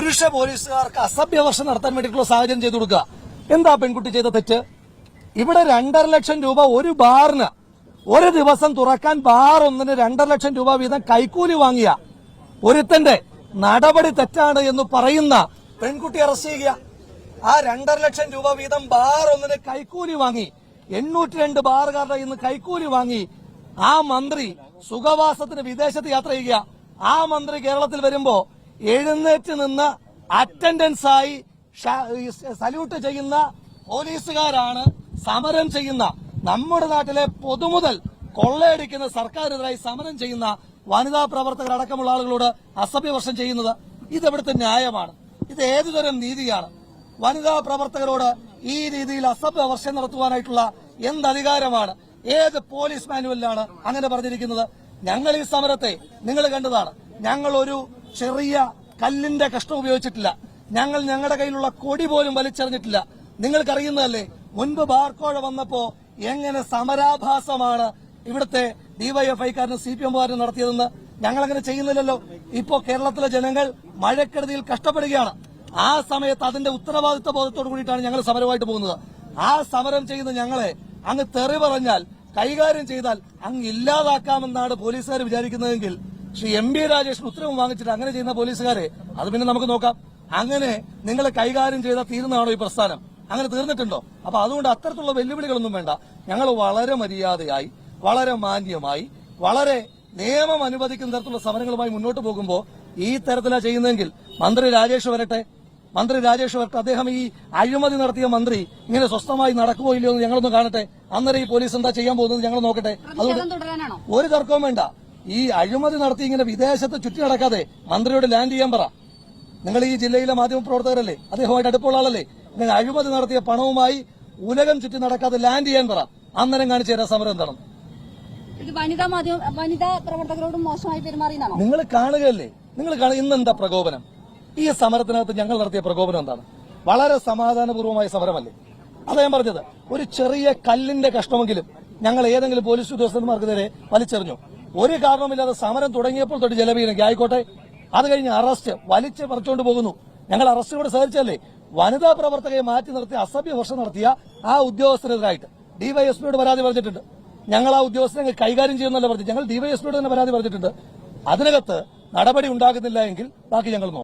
പുരുഷ പോലീസുകാർക്ക് അസഭ്യ വർഷം നടത്താൻ വേണ്ടിയിട്ടുള്ള സാഹചര്യം ചെയ്തു കൊടുക്കുക. എന്താ പെൺകുട്ടി ചെയ്ത തെറ്റ്? ഇവിടെ രണ്ടര ലക്ഷം രൂപ ഒരു ബാറിന് ഒരു ദിവസം തുറക്കാൻ ബാർ ഒന്നിന് രണ്ടര ലക്ഷം രൂപ വീതം കൈക്കൂലി വാങ്ങിയ ഒരുത്തന്റെ നടപടി തെറ്റാണ് എന്ന് പറയുന്ന പെൺകുട്ടി അറസ്റ്റ് ചെയ്യുക. ആ രണ്ടര ലക്ഷം രൂപ വീതം ബാർ ഒന്നിന് കൈക്കൂലി വാങ്ങി എണ്ണൂറ്റി രണ്ട് ബാറുകാരുടെ ഇന്ന് കൈക്കൂലി വാങ്ങി ആ മന്ത്രി സുഖവാസത്തിന് വിദേശത്ത് യാത്ര ചെയ്യുക. ആ മന്ത്രി കേരളത്തിൽ വരുമ്പോ എഴുന്നേറ്റ് നിന്ന് അറ്റൻഡൻസ് ആയി സല്യൂട്ട് ചെയ്യുന്ന പോലീസുകാരാണ് സമരം ചെയ്യുന്ന നമ്മുടെ നാട്ടിലെ പൊതുമുതൽ കൊള്ളയടിക്കുന്ന സർക്കാരിനെതിരായി സമരം ചെയ്യുന്ന വനിതാ പ്രവർത്തകർ അടക്കമുള്ള ആളുകളോട് അസഭ്യവർഷം ചെയ്യുന്നത് ഇതെവിടുത്തെ ന്യായമാണ്? ഇത് ഏതുതരം നീതിയാണ്? വനിതാ പ്രവർത്തകരോട് ഈ രീതിയിൽ അസഭ്യവർഷം നടത്തുവാനായിട്ടുള്ള എന്ത് അധികാരമാണ്? ഏത് പോലീസ് മാനുവലിലാണ് അങ്ങനെ പറഞ്ഞിരിക്കുന്നത്? ഞങ്ങൾ ഈ സമരത്തെ നിങ്ങൾ കണ്ടതാണ്. ഞങ്ങൾ ഒരു ചെറിയ കല്ലിന്റെ കഷ്ടം ഉപയോഗിച്ചിട്ടില്ല. ഞങ്ങൾ ഞങ്ങളുടെ കയ്യിലുള്ള കൊടി പോലും വലിച്ചെറിഞ്ഞിട്ടില്ല. നിങ്ങൾക്കറിയുന്നതല്ലേ? മുൻപ് ബാർക്കോഴ വന്നപ്പോ എങ്ങനെ സമരാഭാസമാണ് ഇവിടുത്തെ ഡിവൈഎഫ്ഐക്കാരനും സി പി എമ്മുകാരനും നടത്തിയതെന്ന് ഞങ്ങൾ അങ്ങനെ ചെയ്യുന്നില്ലല്ലോ. ഇപ്പോ കേരളത്തിലെ ജനങ്ങൾ മഴക്കെടുതിയിൽ കഷ്ടപ്പെടുകയാണ്. ആ സമയത്ത് അതിന്റെ ഉത്തരവാദിത്വ ബോധത്തോട് കൂടിയിട്ടാണ് ഞങ്ങൾ സമരമായിട്ട് പോകുന്നത്. ആ സമരം ചെയ്യുന്ന ഞങ്ങളെ അങ്ങ് തെറി പറഞ്ഞാൽ കൈകാര്യം ചെയ്താൽ അങ്ങ് ഇല്ലാതാക്കാമെന്നാണ് പോലീസുകാർ വിചാരിക്കുന്നതെങ്കിൽ ശ്രീ എം ബി രാജേഷിന് ഉത്തരവ് വാങ്ങിച്ചിട്ട് അങ്ങനെ ചെയ്യുന്ന പോലീസുകാരെ അത് പിന്നെ നമുക്ക് നോക്കാം. അങ്ങനെ നിങ്ങളെ കൈകാര്യം ചെയ്താൽ തീരുന്നതാണോ ഈ പ്രസ്ഥാനം? അങ്ങനെ തീർന്നിട്ടുണ്ടോ? അപ്പൊ അതുകൊണ്ട് അത്തരത്തിലുള്ള വെല്ലുവിളികളൊന്നും വേണ്ട. ഞങ്ങൾ വളരെ മര്യാദയായി വളരെ മാന്യമായി വളരെ നിയമം അനുവദിക്കുന്ന തരത്തിലുള്ള സമരങ്ങളുമായി മുന്നോട്ട് പോകുമ്പോൾ ഈ തരത്തിലാണ് ചെയ്യുന്നതെങ്കിൽ മന്ത്രി രാജേഷ് വരട്ടെ. മന്ത്രി രാജേഷ് വരട്ടെ. അദ്ദേഹം ഈ അഴിമതി നടത്തിയ മന്ത്രി ഇങ്ങനെ സ്വസ്ഥമായി നടക്കുമോ ഇല്ലയോ എന്ന് ഞങ്ങളൊന്ന് കാണട്ടെ. അന്നേരം ഈ പോലീസ് എന്താ ചെയ്യാൻ പോകുന്നത് ഞങ്ങൾ നോക്കട്ടെ. അതുകൊണ്ട് ഒരു തർക്കവും വേണ്ട. ഈ അഴിമതി നടത്തി ഇങ്ങനെ വിദേശത്ത് ചുറ്റി നടക്കാതെ മന്ത്രിയോട് ലാൻഡ് ചെയ്യാൻ പറ. നിങ്ങൾ ഈ ജില്ലയിലെ മാധ്യമ പ്രവർത്തകരല്ലേ? അദ്ദേഹമായിട്ട് അടുപ്പുള്ള ആളല്ലേ? നിങ്ങൾ അഴിമതി നടത്തിയ പണവുമായി ഉലകം ചുറ്റി നടക്കാതെ ലാൻഡ് ചെയ്യാൻ പറ. അന്നേരം കാണിച്ചു തരാം സമരം എന്താണ്? വനിതാ മാധ്യമ വനിതാ പ്രവർത്തകരോടും മോശമായി പെരുമാറിയെന്നാണോ? നിങ്ങൾ കാണുകയല്ലേ? നിങ്ങൾ കാണുക ഇന്ന് എന്താ പ്രകോപനം? ഈ സമരത്തിനകത്ത് ഞങ്ങൾ നടത്തിയ പ്രകോപനം എന്താണ്? വളരെ സമാധാനപൂർവമായ സമരമല്ലേ? അതാ ഞാൻ പറഞ്ഞത്. ഒരു ചെറിയ കല്ലിന്റെ കഷ്ടമെങ്കിലും ഞങ്ങൾ ഏതെങ്കിലും പോലീസ് ഉദ്യോഗസ്ഥന്മാർക്കെതിരെ വലിച്ചെറിഞ്ഞു. ഒരു കാരണമില്ലാതെ സമരം തുടങ്ങിയപ്പോൾ തൊട്ട് ജലപീരങ്കി. ആയിക്കോട്ടെ. അത് കഴിഞ്ഞ് അറസ്റ്റ് വലിച്ച് പറിച്ചുകൊണ്ട് പോകുന്നു. ഞങ്ങൾ അറസ്റ്റ് കൂടെ സഹിച്ചല്ലേ വനിതാ പ്രവർത്തകയെ മാറ്റി നിർത്തി അസഭ്യ വർഷം നടത്തിയ ആ ഉദ്യോഗസ്ഥനെതിരായിട്ട് ഡിവൈഎസ്പിയോട് പരാതി പറഞ്ഞിട്ടുണ്ട്. ഞങ്ങൾ ആ ഉദ്യോഗസ്ഥനെ കൈകാര്യം ചെയ്യുന്നല്ല പറഞ്ഞു ഞങ്ങൾ ഡിവൈഎസ്പിയോട് തന്നെ പരാതി പറഞ്ഞിട്ടുണ്ട്. അതിനകത്ത് നടപടി ഉണ്ടാകുന്നില്ല എങ്കിൽ ബാക്കി ഞങ്ങൾ നോക്കും.